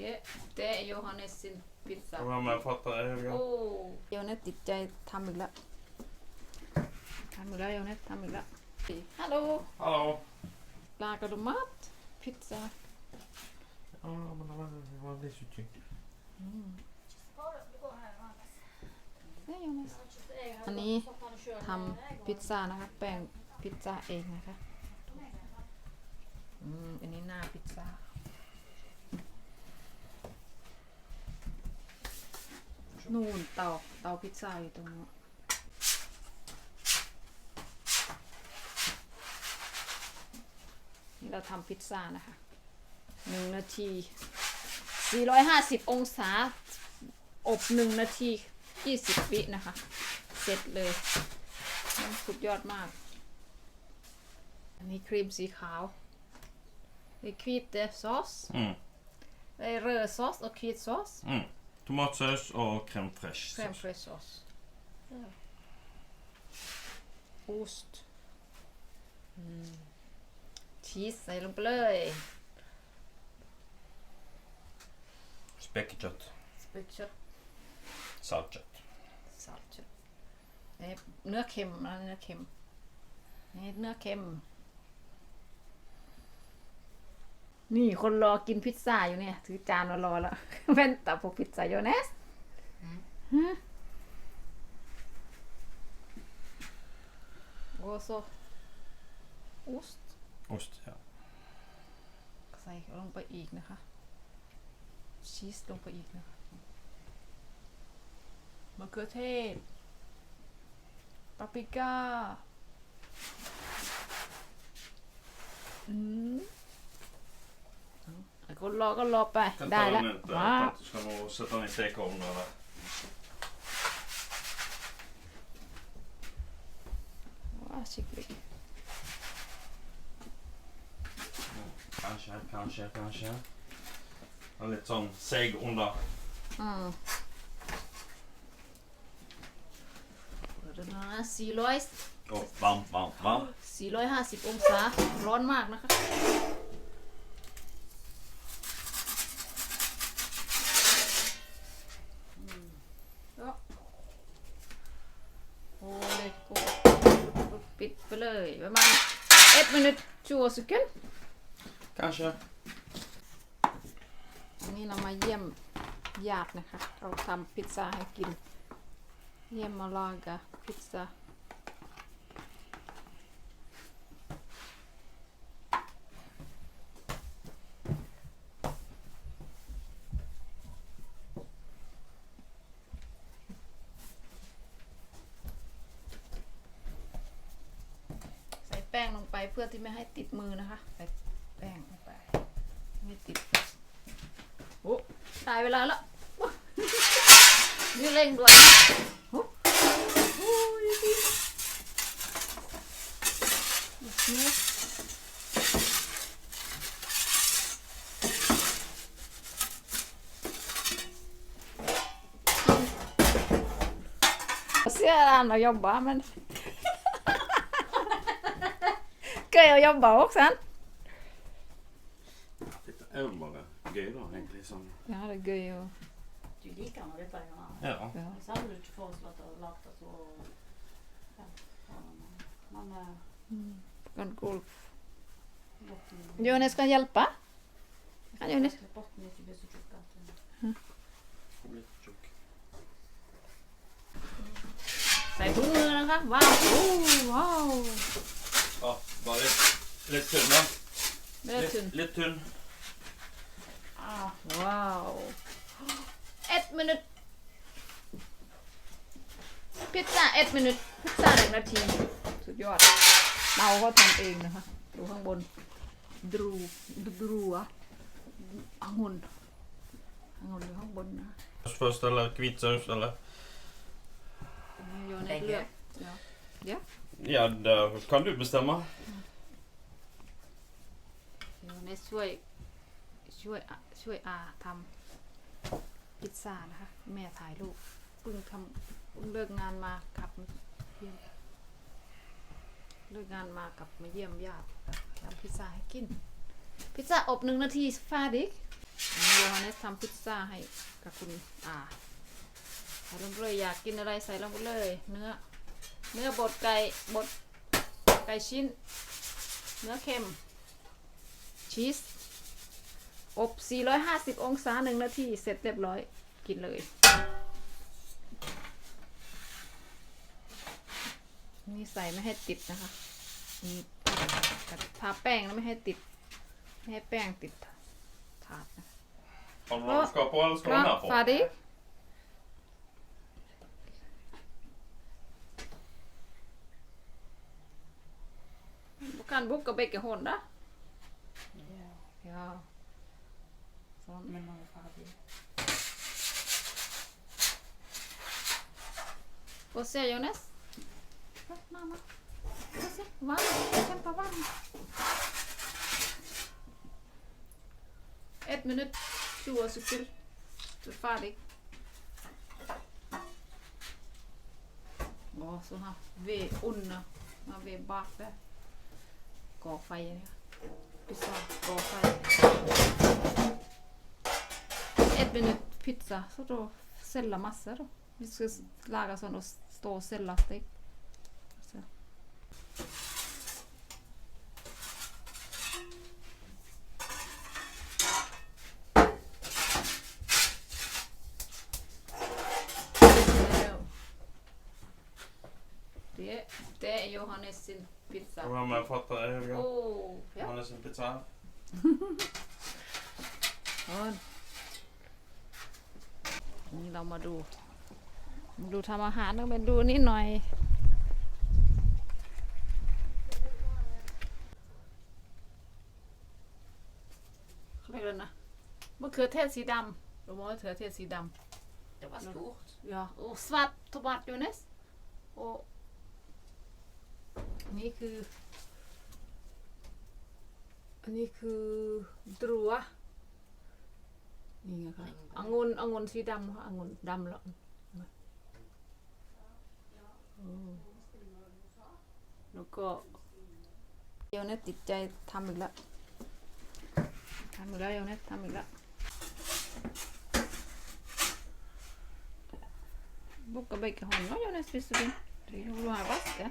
Det, det är Johannes sin pizza. Kom här med fattar det Helga. Oh. Johannes ติดใจทำอีกแล้วทำอีกแล้ว Johannes ทำอีกแล้วฮัลโหล Hallå! lagar du mat? Pizza? Ja, men det var, det var det så tyck. Nej, Johannes อันนี้ทำพิซซ่านะคะแป้งพิซซ่าเองนะคะอืมอันนี้หน้าพิซซ่า นู่นเตาเตาพิซซ่าอยู่ตรงนู้นนี่เราทำพิซซ่านะคะหนึ่งนาที 450 องศา อบหนึ่งนาที 20 วินะคะ เสร็จเลยมันสุดยอดมาก อันนี้ครีมสีขาวนี่ครีมเดซอส Mm. det är rödsås och kvitvitssås. Mm. Tomatsås och crème fraîche. Crème fraîche sås. Ost. Mm. Cheese ใส่ล งไปเลย Späckekött. สเปกช็อต Saltkött. สาดช็อตเอ๊ะเนื้อเค็มนะเนื้อเค็มนี่เนื้อเค็ม นี่คนรอกินพิซซ่าอยู่เนี่ย ถือจานมารอแล้ว Vänta på pizza Jonas mm. Och så ost Ost, ja. ใส่ลงไปอีกนะคะ ชีสลงไปอีกนะคะมะเขือเทศปาปริก้า อืมไอ้ คนรอก็รอไป Kan ได้ ta แล้ว den inte. ว้า Att du ska nog sätta den i stekugnen eller? Varsågod. Kanske, kanske, kanske. Den är lite sån seg onda. อืมเปิดแล้วนะสี่ร้อย Och varmt, varmt, varmt. สี่ร้อยห้าสิบองศา ร้อนมากนะคะ ไปเลยประมาณ1 minut 20 sekunder. Kanske. อันนี้เรามาเยี่ยมญาตินะคะ เราทำพิซซ่าให้กิน เยี่ยมมาลากาพิซซ่า แป้งลงไปเพื่อที่ไม่ให้ติดมือนะคะ ใส่แป้งลงไปไม่ติดโอ้ตายเวลาแล้วโอ้นี่เร่งด่วนโอ้โอ้ยดีเนี่ย ser han och jobbar men Ska jag jobba också? han? Lite övermånga grejer då egentligen. Som, Ja, det är göj och... Du liker nå dette, Johan. ja. Ja. Så hadde du ikke foreslått å lage det så ja, Men eh, Kan golf. botten Johannes kan hjälpa. Kan Johannes? Botten ikke blir så lite, lite tunn va? ไม่ได้ถึง Lite, lite tunn. อ้าวว้าวเอ็ดมินิทพิซซ่าเอ็ดมินิทพิซซ่าหนึ่งนาที สุดยอดเตาก็ทำเองนะคะ ดูข้างบน ดรู ดรูอะองุ่นองุ่นอยู่ข้างบนนะ Först, först eller kvitsås eller? โยนให้เลือกเดี๋ยว Ja, det kan du bestämma. เดี๋ยวในช่วยช่วยช่วยอาทำพิซซ่านะคะ แม่ถ่ายรูปเพิ่งทำเพิ่งเลิกงานมาขับเยี่ยมเลิกงานมากลับมาเยี่ยมญาติทำพิซซ่าให้กิน พิซซ่าอบหนึ่งนาทีฟาดิกโยฮันเนสทำพิซซ่าให้กับคุณอาใส่ลงไปเลยอยากกินอะไรใส่ลงไปเลย เนื้อ เนื้อบดไก่บดไก่ชิ้น เนื้อเค็ม ชีส อบ 450 องศาหนึ่งนาที เสร็จเรียบร้อย กินเลย นี่ใส่ไม่ให้ติดนะคะนี่ทาแป้งแล้วไม่ให้ติด ไม่ให้แป้งติดถาดนะ Har du något du ska på eller ska du ha Klar, med på? färdig. Du kan boka bägge hållen. Ja, Ja. Sån. men man är färdig. Och se Jonas. Ja, Mamma. Och se. Varm. Kämpa varm. Ett minut. 20 sekunder. Du är färdig. Ja, så här ved under. Man ved bak där. ก่อไฟเนี่ยพิซซ่าก่อไฟ ett minut pizza så då sälja massor då. Vi ska laga sån och stå och sälja steak. Så. Det, det är Johannes sin pizza. Kom med fatta Helga. Oh, ja. Han är sin pizza. นี่เรามาดูมาดูทำอาหารต้องไปดูนิดหน่อย เขาเรียกอะไรนะมะเขือเทศสีดำรู้ไหมมะเขือเทศสีด Det var stort. ำ ja och svart tomat Jonas och นี่คือ อันนี้คือดรัวนี่ไงคะองุ่นองุ่นสีดำค่ะองุ่นดำแล้วอืมแล้วก็ เดี๋ยวเนี้ติดใจทำอีกแล้วทำอีกแล้วเดี๋ยวเนี้ทำอีกแล้วบุกกระเบกกระหอนเนาะเดี๋ยวเนี้ spiser vi det är ju att vaska